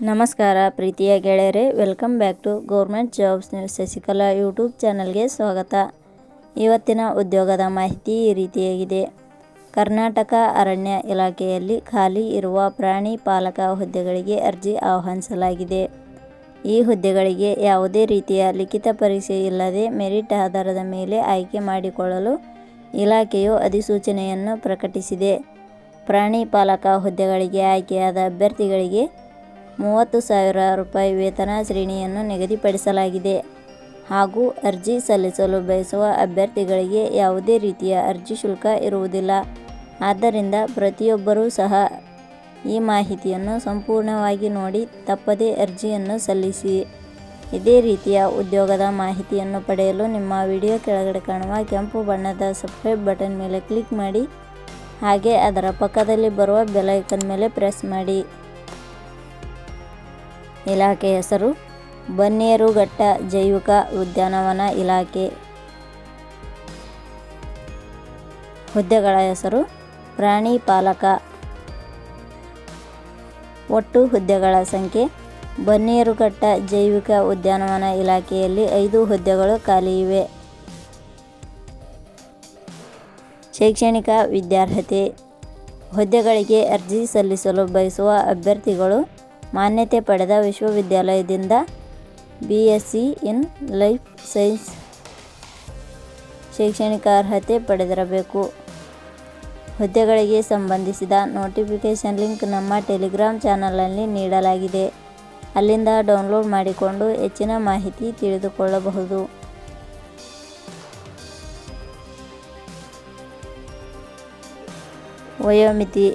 ನಮಸ್ಕಾರ ಪ್ರೀತಿಯ ಗೆಳೆಯರೆ welcome back to government jobs news Shashikala YouTube ಚಾನಲ್ಗೆ ಸ್ವಾಗತ. ಇವತ್ತಿನ ಉದ್ಯೋಗದ ಮಾಹಿತಿ ಈ ರೀತಿಯಾಗಿದೆ. ಕರ್ನಾಟಕ ಅರಣ್ಯ ಇಲಾಖೆಯಲ್ಲಿ ಖಾಲಿ ಇರುವ ಪ್ರಾಣಿ ಪಾಲಕ ಹುದ್ದೆಗಳಿಗೆ ಅರ್ಜಿ ಆಹ್ವಾನಿಸಲಾಗಿದೆ. ಈ ಹುದ್ದೆಗಳಿಗೆ ಯಾವುದೇ ರೀತಿಯ ಲಿಖಿತ ಪರೀಕ್ಷೆ ಇಲ್ಲದೆ ಮೆರಿಟ್ ಆಧಾರದ ಮೇಲೆ ಆಯ್ಕೆ ಮಾಡಿಕೊಳ್ಳಲು ಇಲಾಖೆಯು ಅಧಿಸೂಚನೆಯನ್ನು ಪ್ರಕಟಿಸಿದೆ. ಪ್ರಾಣಿ ಪಾಲಕ ಹುದ್ದೆಗಳಿಗೆ ಆಯ್ಕೆಯಾದ ಅಭ್ಯರ್ಥಿಗಳಿಗೆ ಮೂವತ್ತು ಸಾವಿರ ರೂಪಾಯಿ ವೇತನ ಶ್ರೇಣಿಯನ್ನು ನಿಗದಿಪಡಿಸಲಾಗಿದೆ ಹಾಗೂ ಅರ್ಜಿ ಸಲ್ಲಿಸಲು ಬಯಸುವ ಅಭ್ಯರ್ಥಿಗಳಿಗೆ ಯಾವುದೇ ರೀತಿಯ ಅರ್ಜಿ ಶುಲ್ಕ ಇರುವುದಿಲ್ಲ. ಆದ್ದರಿಂದ ಪ್ರತಿಯೊಬ್ಬರೂ ಸಹ ಈ ಮಾಹಿತಿಯನ್ನು ಸಂಪೂರ್ಣವಾಗಿ ನೋಡಿ ತಪ್ಪದೇ ಅರ್ಜಿಯನ್ನು ಸಲ್ಲಿಸಿ. ಇದೇ ರೀತಿಯ ಉದ್ಯೋಗದ ಮಾಹಿತಿಯನ್ನು ಪಡೆಯಲು ನಿಮ್ಮ ವಿಡಿಯೋ ಕೆಳಗಡೆ ಕಾಣುವ ಕೆಂಪು ಬಣ್ಣದ ಸಬ್ಸ್ಕ್ರೈಬ್ ಬಟನ್ ಮೇಲೆ ಕ್ಲಿಕ್ ಮಾಡಿ, ಹಾಗೆ ಅದರ ಪಕ್ಕದಲ್ಲಿ ಬರುವ ಬೆಲ್ ಐಕನ್ ಮೇಲೆ ಪ್ರೆಸ್ ಮಾಡಿ. ಇಲಾಖೆ ಹೆಸರು ಬನ್ನೇರುಘಟ್ಟ ಜೈವಿಕ ಉದ್ಯಾನವನ ಇಲಾಖೆ. ಹುದ್ದೆಗಳ ಹೆಸರು ಪ್ರಾಣಿ ಪಾಲಕ. ಒಟ್ಟು ಹುದ್ದೆಗಳ ಸಂಖ್ಯೆ ಬನ್ನೇರುಘಟ್ಟ ಜೈವಿಕ ಉದ್ಯಾನವನ ಇಲಾಖೆಯಲ್ಲಿ ಐದು ಹುದ್ದೆಗಳು ಖಾಲಿ ಇವೆ. ಶೈಕ್ಷಣಿಕ ವಿದ್ಯಾರ್ಹತೆ. ಹುದ್ದೆಗಳಿಗೆ ಅರ್ಜಿ ಸಲ್ಲಿಸಲು ಬಯಸುವ ಅಭ್ಯರ್ಥಿಗಳು ಮಾನ್ಯತೆ ಪಡೆದ ವಿಶ್ವವಿದ್ಯಾಲಯದಿಂದ B S C in life science ಶೈಕ್ಷಣಿಕ ಅರ್ಹತೆ ಪಡೆದಿರಬೇಕು. ಹುದ್ದೆಗಳಿಗೆ ಸಂಬಂಧಿಸಿದ ನೋಟಿಫಿಕೇಷನ್ ಲಿಂಕ್ ನಮ್ಮ ಟೆಲಿಗ್ರಾಮ್ ಚಾನಲಲ್ಲಿ ನೀಡಲಾಗಿದೆ. ಅಲ್ಲಿಂದ ಡೌನ್ಲೋಡ್ ಮಾಡಿಕೊಂಡು ಹೆಚ್ಚಿನ ಮಾಹಿತಿ ತಿಳಿದುಕೊಳ್ಳಬಹುದು. ವಯೋಮಿತಿ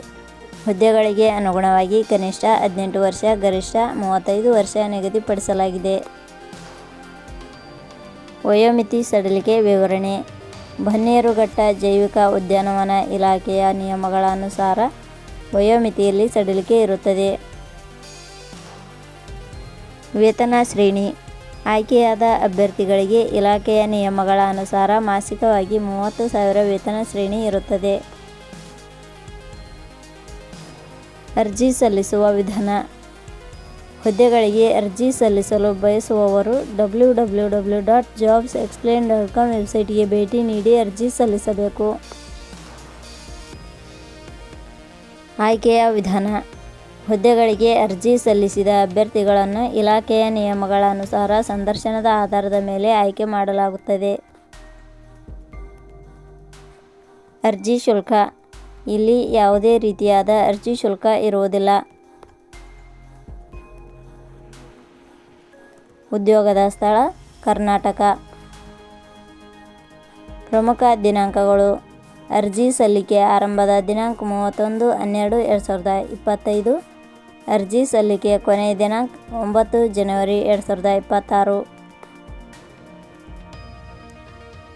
ಹುದ್ದೆಗಳಿಗೆ ಅನುಗುಣವಾಗಿ ಕನಿಷ್ಠ ಹದಿನೆಂಟು ವರ್ಷ, ಗರಿಷ್ಠ ಮೂವತ್ತೈದು ವರ್ಷ ನಿಗದಿಪಡಿಸಲಾಗಿದೆ. ವಯೋಮಿತಿ ಸಡಿಲಿಕೆ ವಿವರಣೆ. ಬನ್ನೇರುಘಟ್ಟ ಜೈವಿಕ ಉದ್ಯಾನವನ ಇಲಾಖೆಯ ನಿಯಮಗಳ ಅನುಸಾರ ವಯೋಮಿತಿಯಲ್ಲಿ ಸಡಿಲಿಕೆ ಇರುತ್ತದೆ. ವೇತನ ಶ್ರೇಣಿ. ಆಯ್ಕೆಯಾದ ಅಭ್ಯರ್ಥಿಗಳಿಗೆ ಇಲಾಖೆಯ ನಿಯಮಗಳ ಅನುಸಾರ ಮಾಸಿಕವಾಗಿ ಮೂವತ್ತು ಸಾವಿರ ವೇತನ ಶ್ರೇಣಿ ಇರುತ್ತದೆ. ಅರ್ಜಿ ಸಲ್ಲಿಸುವ ವಿಧಾನ. ಹುದ್ದೆಗಳಿಗೆ ಅರ್ಜಿ ಸಲ್ಲಿಸಲು ಬಯಸುವವರು W W W dot jobs explain dot com ವೆಬ್ಸೈಟ್ಗೆ ಭೇಟಿ ನೀಡಿ ಅರ್ಜಿ ಸಲ್ಲಿಸಬೇಕು. ಆಯ್ಕೆಯ ವಿಧಾನ. ಹುದ್ದೆಗಳಿಗೆ ಅರ್ಜಿ ಸಲ್ಲಿಸಿದ ಅಭ್ಯರ್ಥಿಗಳನ್ನು ಇಲಾಖೆಯ ನಿಯಮಗಳ ಅನುಸಾರ ಸಂದರ್ಶನದ ಆಧಾರದ ಮೇಲೆ ಆಯ್ಕೆ ಮಾಡಲಾಗುತ್ತದೆ. ಅರ್ಜಿ ಶುಲ್ಕ. ಇಲ್ಲಿ ಯಾವುದೇ ರೀತಿಯಾದ ಅರ್ಜಿ ಶುಲ್ಕ ಇರುವುದಿಲ್ಲ. ಉದ್ಯೋಗದ ಸ್ಥಳ ಕರ್ನಾಟಕ. ಪ್ರಮುಖ ದಿನಾಂಕಗಳು. ಅರ್ಜಿ ಸಲ್ಲಿಕೆ ಆರಂಭದ ದಿನಾಂಕ ಮೂವತ್ತೊಂದು ಹನ್ನೆರಡು ಎರಡು ಸಾವಿರದ ಇಪ್ಪತ್ತೈದು. ಅರ್ಜಿ ಸಲ್ಲಿಕೆ ಕೊನೆಯ ದಿನಾಂಕ ಒಂಬತ್ತು ಜನವರಿ ಎರಡು ಸಾವಿರದ ಇಪ್ಪತ್ತಾರು.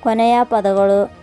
ಕೊನೆಯ ಪದಗಳು.